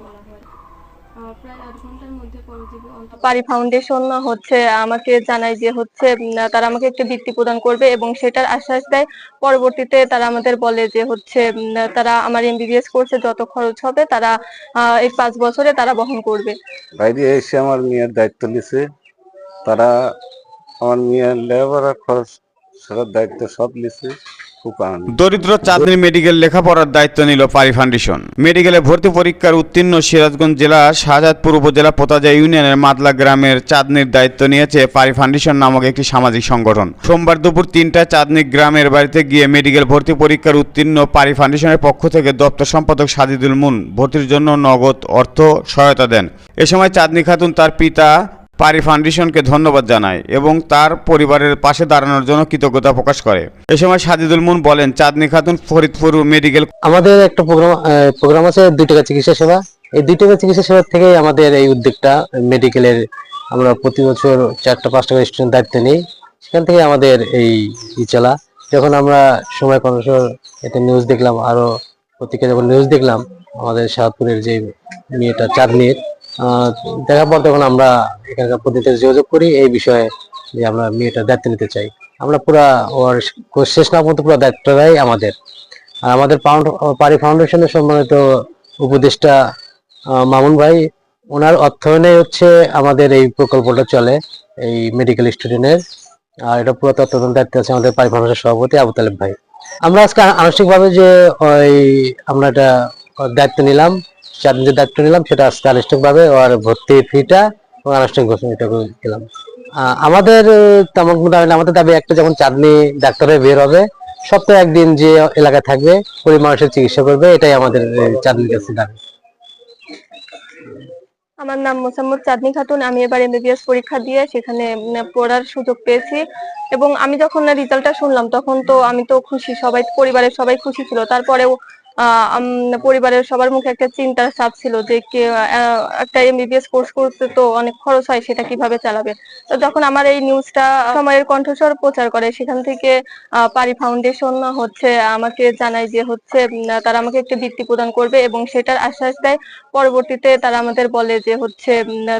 বলা হয় পারি ফাউন্ডেশন হচ্ছে আমাকে জানায় যে হচ্ছে তারা আমাকে একটা বৃত্তি প্রদান করবে এবং সেটার আশ্বাস দেয়। পরবর্তীতে তারা আমাদের বলে যে হচ্ছে তারা আমার এমবিবিএস কোর্সে যত খরচ হবে তারা আহ, এই পাঁচ বছরে তারা বহন করবে। বাইরে এসে আমার মেয়ের দায়িত্ব নিছে। তারা আমার মেয়ের লেবার খরচ সেটার দায়িত্ব সব নিছে। দরিদ্র চাঁদনী মেডিকেল লেখাপড়ার দায়িত্ব নিল পারি ফাউন্ডেশন। মেডিকেলে ভর্তি পরীক্ষার উত্তীর্ণ সিরাজগঞ্জ জেলার শাহজাদপুর উপজেলা পোতাজা ইউনিয়নের মাদলা গ্রামের চাঁদনির দায়িত্ব নিয়েছে পারি ফাউন্ডেশন নামক একটি সামাজিক সংগঠন। সোমবার দুপুর তিনটায় চাঁদনী গ্রামের বাড়িতে গিয়ে মেডিকেল ভর্তি পরীক্ষার উত্তীর্ণ পারি ফাউন্ডেশনের পক্ষ থেকে দপ্তর সম্পাদক সাজিদুল মুন ভর্তির জন্য নগদ অর্থ সহায়তা দেন। এ সময় চাঁদনী খাতুন তার পিতা পারি ফাউন্ডেশনকে ধন্যবাদ জানায় এবং তার পরিবারের পাশে দাঁড়ানোর জন্য কৃতজ্ঞতা প্রকাশ করে। এ সময় সাজিদুল মুন বলেন, চাঁদনি খাতুন, ফরিদপুর মেডিকেল আমাদের একটা প্রোগ্রাম প্রোগ্রাম আছে দুই টাকা চিকিৎসা সেবা। এই দুই টাকা চিকিৎসা সেবা থেকেই আমাদের এই উদ্যোগটা মেডিকেলের আমরা প্রতি বছর চারটা পাঁচ টাকা স্টুডেন্ট দায়িত্ব নিই। সেখান থেকে আমাদের এই ই চলা। যখন আমরা সময় কনসর এতে নিউজ দেখলাম, আরও পত্রিকা যখন নিউজ দেখলাম, আমাদের শাহপুরের যে মেয়েটা, চাঁদনির দেখার পর তখন আমরা এখানকার প্রতিনিধির যোগাযোগ করি, এই বিষয়ে যে আমরা মেয়েটার দায়িত্ব নিতে চাই। আমরা পুরা ওর শেষ না পর্যন্ত পুরো দায়িত্বটাই আমাদের। আর আমাদের পারি ফাউন্ডেশনের সম্মানিত উপদেষ্টা মামুন ভাই, ওনার অর্থায়নে হচ্ছে আমাদের এই প্রকল্পটা চলে, এই মেডিকেল স্টুডেন্টের আর এটা পুরো তত্ত্বাবধান দায়িত্ব আছে আমাদের পারি ফাউন্ডেশনের সভাপতি আবু তালেব ভাই। আমরা আজকে আনুষ্ঠানিকভাবে যে ওই আমরা এটা দায়িত্ব নিলাম চার দিনের দায়িত্ব নিলাম সেটা আজকে আনুষ্ঠানিকভাবে ওর ভর্তি ফিটা আনুষ্ঠানিক ঘোষণা দিলাম। আমাদের তেমন দাবি আমাদের দাবি একটা যখন চাঁদনি ডাক্তারে বের হবে সপ্তাহে একদিন যে এলাকায় থাকবে গরিব মানুষের চিকিৎসা করবে এটাই আমাদের আহ, চাঁদনির কাছে দাবি। আমার নাম মোসাম্মদ চাঁদনি খাতুন আমি এবার এমবিবিএস পরীক্ষা দিয়ে সেখানে পড়ার সুযোগ পেয়েছি এবং আমি যখন রেজাল্টটা শুনলাম তখন তো আমি তো খুশি সবাই পরিবারের সবাই খুশি ছিল। তারপরেও পরিবারের সবার মুখে একটা চিন্তার চাপ ছিল যে একটা এমবিবিএস কোর্স করতে তো অনেক খরচ হয়, সেটা কীভাবে চালাবে? তো যখন আমার এই নিউজটা সময়ের কণ্ঠস্বর প্রচার করে, সেখান থেকে পারি ফাউন্ডেশন হচ্ছে, আমাকে জানায় যে হচ্ছে তারা আমাকে একটা বৃত্তি প্রদান করবে এবং সেটার আশ্বাস দেয়। পরবর্তীতে তারা আমাদের বলে যে হচ্ছে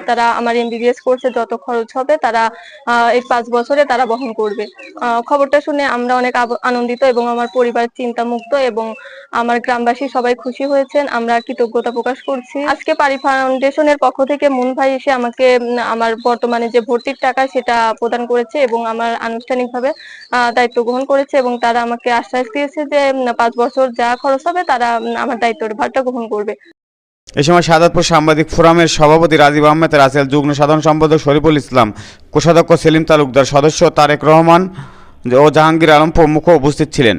তারা আমার এমবিবিএস কোর্সে যত খরচ হবে, তারা এই পাঁচ বছরে তারা বহন করবে। খবরটা শুনে আমরা অনেক আনন্দিত এবং আমার পরিবার চিন্তামুক্ত এবং আমার গ্রামবাসী সবাই খুশি হয়েছেন, আমরা কৃতজ্ঞতা প্রকাশ করছি। আজকে পারি ফাউন্ডেশনের পক্ষ থেকে মুন ভাই এসে আমাকে আমার বর্তমানে যে ভর্তির টাকা সেটা প্রদান করেছে এবং আমার আনুষ্ঠানিকভাবে দায়িত্ব গ্রহণ করেছে এবং তারা আমাকে আশ্বাস দিয়েছে যে পাঁচ বছর যা খরচ হবে তারা আমার দায়িত্বের ভারটা গ্রহণ করবে। এ সময় সাদাতপুর সাংবাদিক ফোরামের সভাপতি রাজীব আহমেদ, রাসেল যুগ্ম সাধারণ সম্পাদক শরীফুল ইসলাম, কোষাধ্যক্ষ সেলিম তালুকদার সদস্য তারেক রহমান ও জাহাঙ্গীর আলম প্রমুখ উপস্থিত ছিলেন।